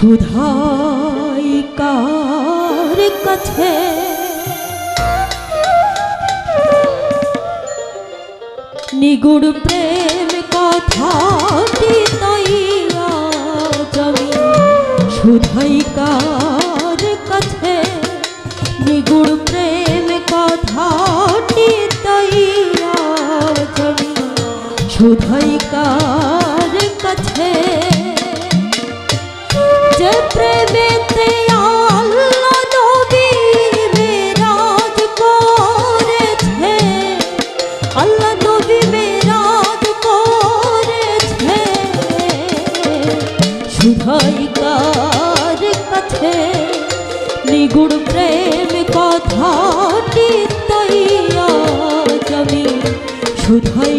সুধাই কার কাছে? নিগুড় প্রেম কথাটি জমি সুধাই কার কাছে? নিগুড় প্রেম কথাটি জমি সুধাই আল্লাহ নবী মেরাজ করেছে। শুধাই কার কাছে নিগুড় প্রেম কথাটি তৈয়া জমি শুধাই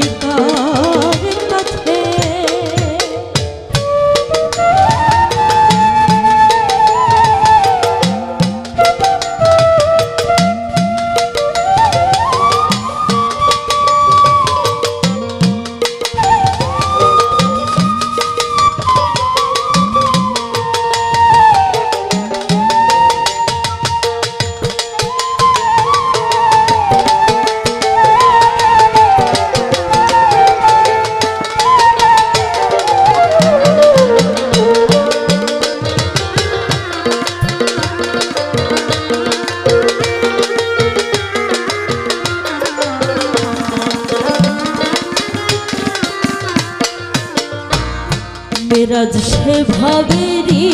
মেরাজ সেভাবে রে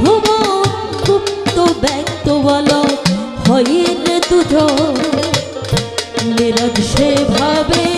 ভুবন গুপ্ত ব্যক্ত বলা হয়ে দুজন। মেরাজ সেভাবে রে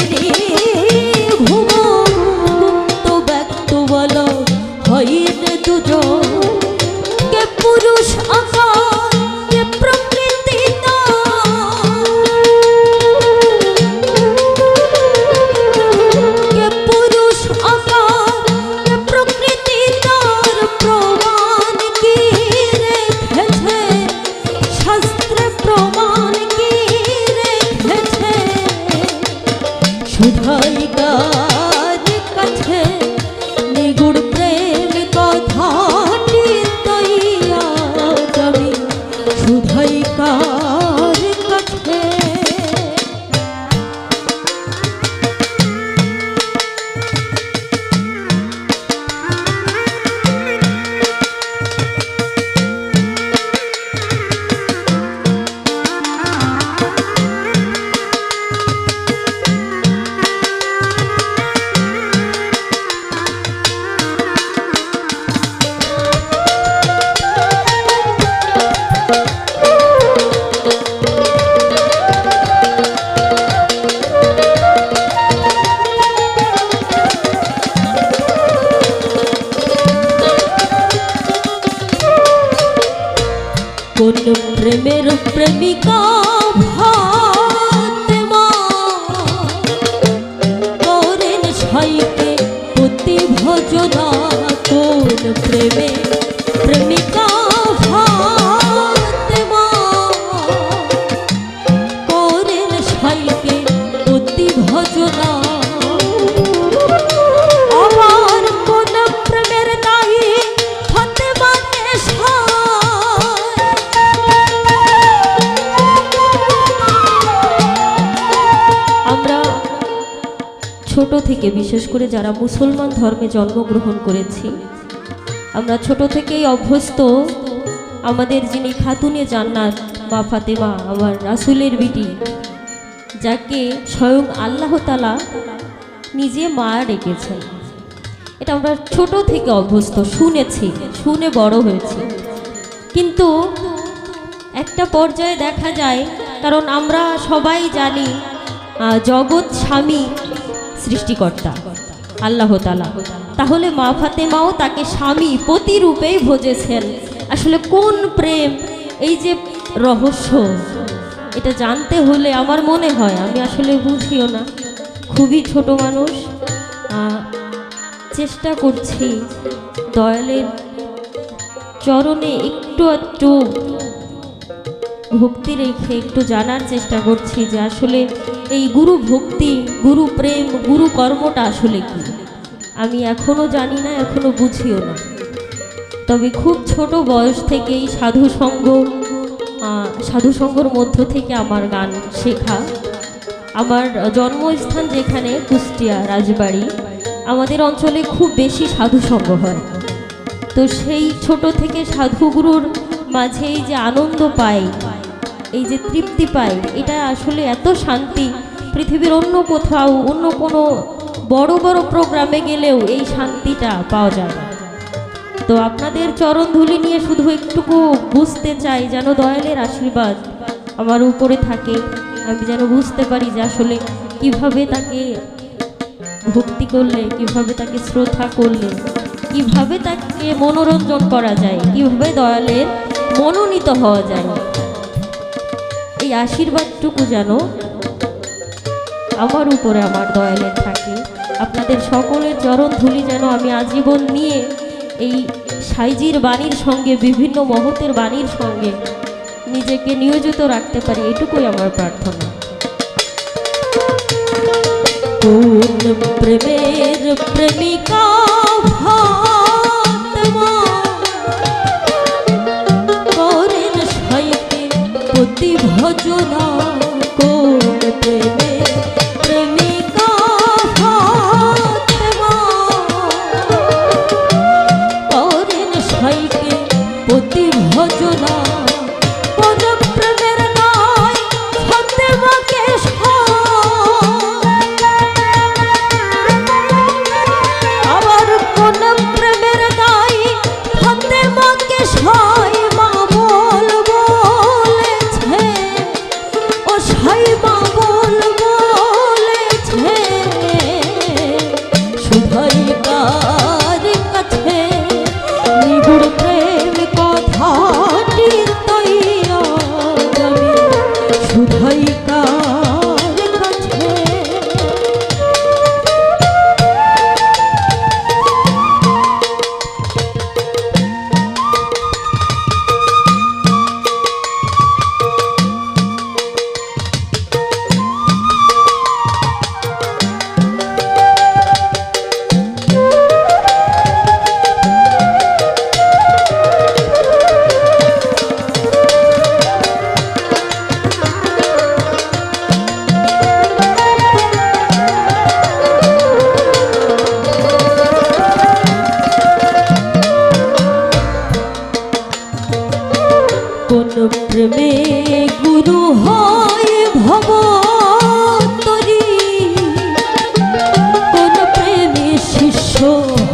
কোন প্রেমের প্রেমিকা করেন সাইকে প্রতি ভজনা কোন প্রেমে প্রেমিকা থেকে, বিশেষ করে যারা মুসলমান ধর্মে জন্মগ্রহণ করেছি, আমরা ছোট থেকেই অভ্যস্ত। আমাদের যিনি খাতুনে জান্নাত, মা ফাতেমা, আমার রাসুলের বিটি, যাকে স্বয়ং আল্লাহ তালা নিজে মা রেখেছেন এটা আমরা ছোট থেকে অভ্যস্ত, শুনেছি, শুনে বড় হয়েছি। কিন্তু একটা পর্যায়ে দেখা যায়, কারণ আমরা সবাই জানি জগৎ স্বামী সৃষ্টিকর্তা। আল্লাহ তালা তাহলে মা ফাতেমাও তাকে স্বামী প্রতিরূপেই ভজেছেন। আসলে কোন প্রেম? এই যে রহস্য, এটা জানতে হলে আমার মনে হয়, আমি আসলে বুঝিও না। খুবই ছোট মানুষ চেষ্টা করছি দয়ালের চরণে একটু একটু ভক্তি রেখে একটু জানার চেষ্টা করছি যে আসলে এই গুরু ভক্তি, গুরু প্রেম, গুরু কর্মটা আসলে কি? আমি এখনও জানি না এখনও বুঝিও না। তবে খুব ছোট বয়স থেকেই সাধু সঙ্গ সাধু সঙ্গর মধ্য থেকে আমার গান শেখা। আমার জন্মস্থান যেখানে, কুষ্টিয়া রাজবাড়ি, আমাদের অঞ্চলে খুব বেশি সাধু সঙ্গ হয়। তো সেই ছোট থেকে সাধুগুরুর মাঝেই যে আনন্দ পাই এই যে তৃপ্তি পাই, এটা আসলে এত শান্তি। পৃথিবীর অন্য কোথাও, অন্য কোনো বড় বড় প্রোগ্রামে গেলেও এই শান্তিটা পাওয়া যায় না। তো আপনাদের চরণ ধুলি নিয়ে শুধু একটুকু বুঝতে চাই, যেন দয়ালের আশীর্বাদ আমার উপরে থাকে। আমি যেন বুঝতে পারি যে আসলে কীভাবে তাকে ভক্তি করলে, কীভাবে তাকে শ্রদ্ধা করলে, কীভাবে তাকে মনোরঞ্জন করা যায়, কীভাবে দয়ালের মনোনীত হওয়া যায়। এই আশীর্বাদটুকু যেন আমার উপরে আমার দয়ালের থাকে। আপনাদের সকলের চরণ ধুলি যেন আমি আজীবন নিয়ে এই সাইজির বাণীর সঙ্গে, বিভিন্ন মহতের বাণীর সঙ্গে নিজেকে নিয়োজিত রাখতে পারি, এটুকুই আমার প্রার্থনা। প্রেমের প্রেমিকা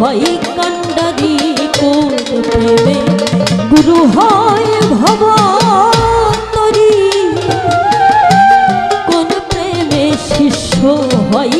হয় কান্ডারি কোন গুরু হয় ভব তরি। কোন প্রেমে শিষ্য হয়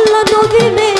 আল্লাহ নবী বিরাজ